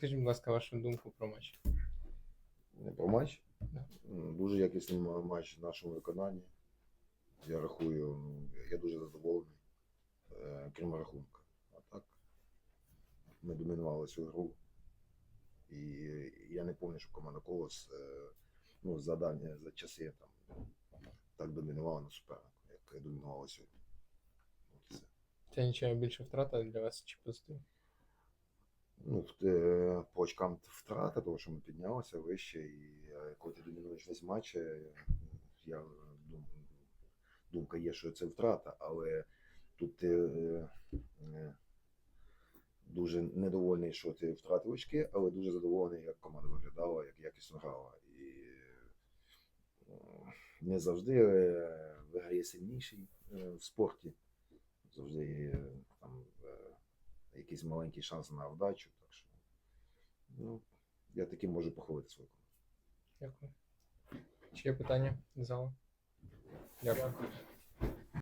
Розкажіть, будь ласка, вашу думку про матч. Про матч. Да. Дуже якісний матч в нашому виконанні. Я рахую, ну, я дуже задоволений, е, крім рахунку. А так, ми домінували цю гру. І я не пам'ятаю, що команда Колос е, ну, за за часи там, так домінувала на супернику, як домінувала сьогодні. Це нічого більше втрата для вас чи позитив? Ну, е, по очкам втрата, тому що ми піднялися вище, і е, коли ти домінуєш весь матч, е, я дум, думка є, що це втрата, але тут ти дуже недовольний, що ти втратив очки, але дуже задоволений, як команда виглядала, як якісно грала. І не завжди е, виграє сильніший е, в спорті. Завжди е, якийсь маленький шанс на вдачу. Так що ну, я таким можу похвалити свою команду. Дякую. Чи є питання з залу? Дякую.